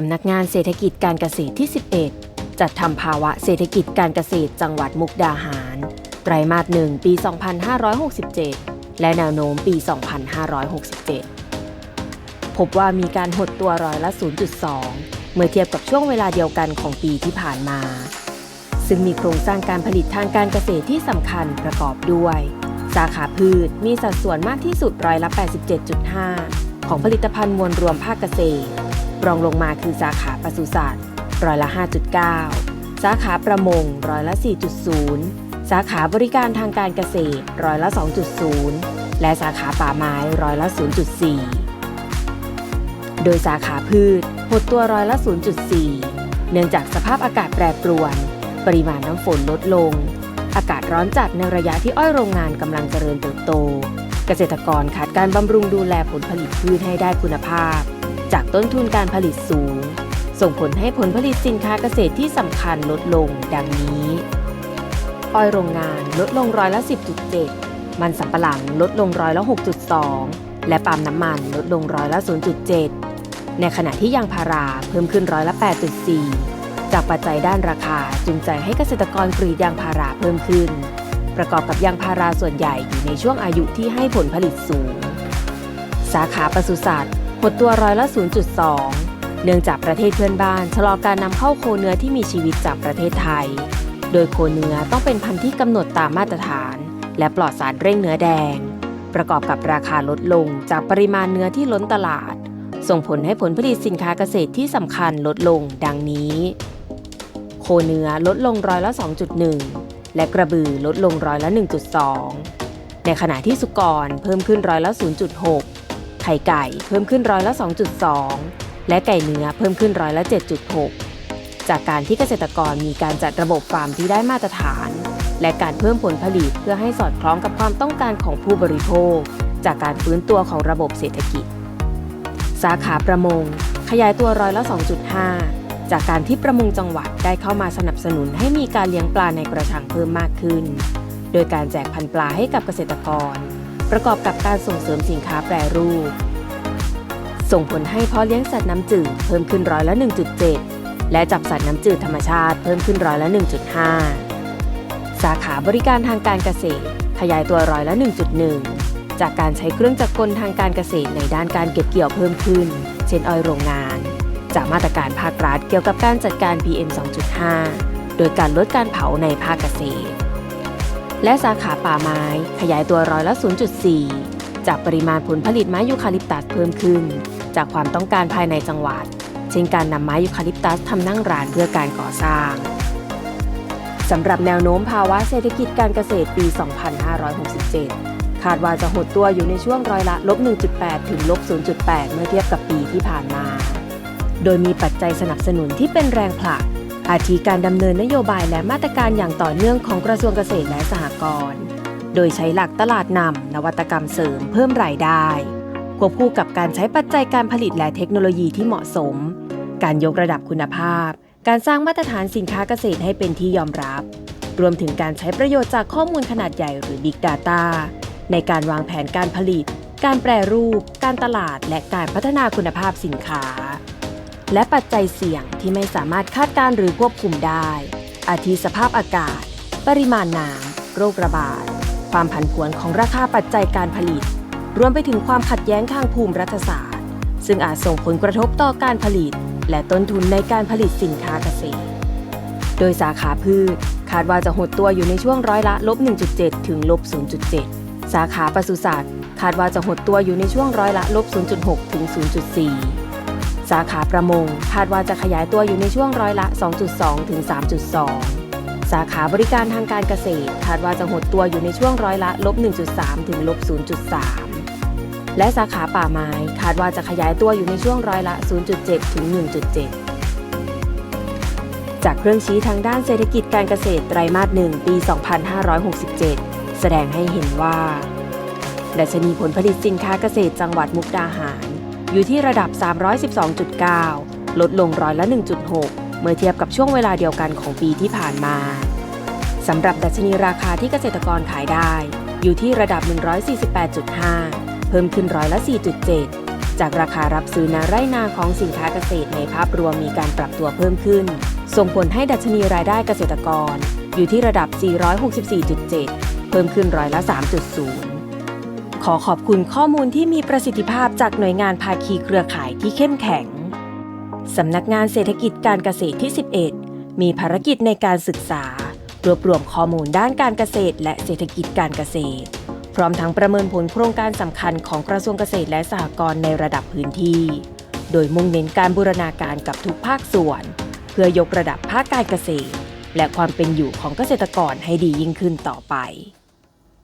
สำนักงานเศรษฐกิจการเกษตรที่ 11 จัดทำภาวะเศรษฐกิจการเกษตรจังหวัดมุกดาหาร ไตรมาสหนึ่งปี 2567 และแนวโน้มปี 2567 พบว่ามีการหดตัวร้อยละ 0.2 เมื่อเทียบกับช่วงเวลาเดียวกันของปีที่ผ่านมา ซึ่งมีโครงสร้างการผลิตทางการเกษตรที่สำคัญประกอบด้วย สาขาพืชมีสัดส่วนมากที่สุดร้อยละ 87.5 ของผลิตภัณฑ์มวลรวมภาคเกษตร รองลงมาคือสาขาปศุสัตว์ร้อยละ 5.9 สาขาประมงร้อยละ 4.0 สาขาบริการทางการเกษตรร้อยละ 2.0 และสาขาป่าไม้ร้อยละ 0.4 โดยสาขาพืชหดตัวร้อยละ 0.4 เนื่องจากสภาพอากาศแปรปรวน ปริมาณน้ำฝนลดลง อากาศร้อนจัดในระยะที่อ้อยโรงงานกำลังเจริญเติบโต เกษตรกรขาดการบำรุงดูแลผลผลิตพืชให้ได้คุณภาพ จากต้นทุนการผลิตสูง ส่งผลให้ผลผลิตสินค้าเกษตรที่สำคัญลดลงดังนี้อ้อยโรงงานลดลงร้อยละ 10.7 มันสำปะหลังลดลงร้อยละ 6.2 และปาล์มน้ำมันลดลงร้อยละ 0.7 ในขณะที่ยางพาราเพิ่มขึ้นร้อยละ 8.4 จากปัจจัยด้านราคาจูงใจให้เกษตรกรกรีดยางพาราเพิ่มขึ้น ประกอบกับยางพาราส่วนใหญ่อยู่ในช่วงอายุที่ให้ผลผลิตสูง สาขาปศุสัตว์ หดตัวร้อยละ 0.2 เนื่องจากประเทศเพื่อนบ้านชะลอการนำเข้าโคเนื้อที่มีชีวิตจากประเทศไทย โดยโคเนื้อต้องเป็นพันธุ์ที่กำหนดตามมาตรฐาน และปลอดสารเร่งเนื้อแดง ประกอบกับราคาลดลงจากปริมาณเนื้อที่ล้นตลาด ส่งผลให้ผลผลิตสินค้าเกษตรที่สำคัญลดลง ดังนี้ โคเนื้อลดลงร้อยละ 2.1 และกระบือลดลงร้อยละ 1.2 ในขณะที่สุกรเพิ่มขึ้นร้อยละ 0.6 ไข่ไก่เพิ่มขึ้นร้อยละ 2.2 และไก่เนื้อเพิ่มขึ้นร้อยละ 7.6 จากการที่เกษตรกรมีการจัดระบบฟาร์มที่ได้มาตรฐาน และการเพิ่มผลผลิตเพื่อให้สอดคล้องกับความต้องการของผู้บริโภค จากการฟื้นตัวของระบบเศรษฐกิจ สาขาประมง ขยายตัวร้อยละ 2.5 จากการที่ประมงจังหวัดได้เข้ามาสนับสนุนให้มีการเลี้ยงปลาในกระชังเพิ่มมากขึ้น โดยการแจกพันธุ์ปลาให้กับเกษตรกร ประกอบกับการส่งเสริมสินค้าแปรรูป ส่งผลให้เพาะเลี้ยงสัตว์น้ำจืดเพิ่มขึ้นร้อยละ 1.7 และจับสัตว์น้ำจืดธรรมชาติเพิ่มขึ้นร้อยละ 1.5 สาขาบริการทางการเกษตร ขยายตัวร้อยละ 1.1 จากการใช้เครื่องจักรกลทางการเกษตรในด้านการเก็บเกี่ยวเพิ่มขึ้น เช่นอ้อยโรงงาน จากมาตรการภาครัฐเกี่ยวกับการจัดการ PM 2.5 โดยการลดการเผาในภาคเกษตร และสาขาป่าไม้ขยายตัวร้อยละ 0.4 จากปริมาณผลผลิตไม้ยูคาลิปตัสเพิ่มขึ้น จากความต้องการภายในจังหวัด เช่นการนำไม้ยูคาลิปตัสทำนั่งร้านเพื่อการก่อสร้างสำหรับแนวโน้มภาวะเศรษฐกิจการเกษตรปี 2567 คาดว่าจะหดตัวอยู่ในช่วงร้อยละลบ1.8 ถึงลบ 0.8 เมื่อเทียบกับปีที่ผ่านมา โดยมีปัจจัยสนับสนุนที่เป็นแรงผลัก อาทิการดำเนินนโยบายและมาตรการอย่างต่อเนื่องของกระทรวงเกษตรและสหกรณ์ โดยใช้หลักตลาดนำนวัตกรรมเสริมเพิ่มรายได้ ควบคู่กับการใช้ปัจจัยการผลิตและเทคโนโลยีที่เหมาะสม การยกระดับคุณภาพ การสร้างมาตรฐานสินค้าเกษตรให้เป็นที่ยอมรับ รวมถึงการใช้ประโยชน์จากข้อมูลขนาดใหญ่หรือ Big Data ในการวางแผนการผลิต การแปรรูป การตลาด และการพัฒนาคุณภาพสินค้า และปัจจัยเสี่ยงที่ไม่สามารถคาดการณ์หรือควบคุมได้ อาทิสภาพอากาศ ปริมาณน้ำโรคระบาด ความผันผวนของราคาปัจจัยการผลิต รวมไปถึงความขัดแย้งทางภูมิรัฐศาสตร์ ซึ่งอาจส่งผลกระทบต่อการผลิต และต้นทุนในการผลิตสินค้าเกษตร โดยสาขาพืชคาดว่าจะหดตัวอยู่ในช่วงร้อยละลบ1.7 ถึงลบ0.7 สาขาปศุสัตว์ คาดว่าจะหดตัวอยู่ในช่วงร้อยละลบ0.6 ถึง 0.4 สาขาประมงคาดว่าจะขยายตัวอยู่ในช่วงร้อยละ 2.2 ถึง 3.2 สาขาบริการทางการเกษตร คาดว่าจะหดตัวอยู่ในช่วงร้อยละลบ1.3 ถึงลบ0.3 และสาขาป่าไม้คาดว่าจะขยายตัวอยู่ในช่วงร้อยละ 0.7 ถึง 1.7จากเครื่องชี้ทางด้านเศรษฐกิจการเกษตรไตรมาสหนึ่งปี 2567 แสดงให้เห็นว่า ดัชนีผลผลิตสินค้าเกษตรจังหวัดมุกดาหาร อยู่ที่ระดับ 312.9 ลดลงร้อยละ 1.6 เมื่อเทียบกับช่วงเวลาเดียวกันของปีที่ผ่านมาสำหรับดัชนีราคาที่เกษตรกรขายได้ อยู่ที่ระดับ 148.5 เพิ่มขึ้นร้อยละ 4.7 จากราคารับซื้อนาไร่นาของสินค้าเกษตรในภาพรวมมีการปรับตัวเพิ่มขึ้น ส่งผลให้ดัชนีรายได้เกษตรกร อยู่ที่ระดับ 464.7 เพิ่มขึ้นร้อยละ 3.0 ขอขอบคุณข้อมูลที่มีประสิทธิภาพจากหน่วยงานภาคีเครือข่ายที่เข้มแข็ง สำนักงานเศรษฐกิจการเกษตรที่ 11 มีภารกิจในการศึกษา รวบรวมข้อมูลด้านการเกษตร และเศรษฐกิจการเกษตร พร้อมทั้งประเมินผลโครงการสำคัญของกระทรวงเกษตรและสหกรณ์ในระดับพื้นที่ โดยมุ่งเน้นการบูรณาการกับทุกภาคส่วน เพื่อยกระดับภาคการเกษตร และความเป็นอยู่ของเกษตรกรให้ดียิ่งขึ้นต่อไป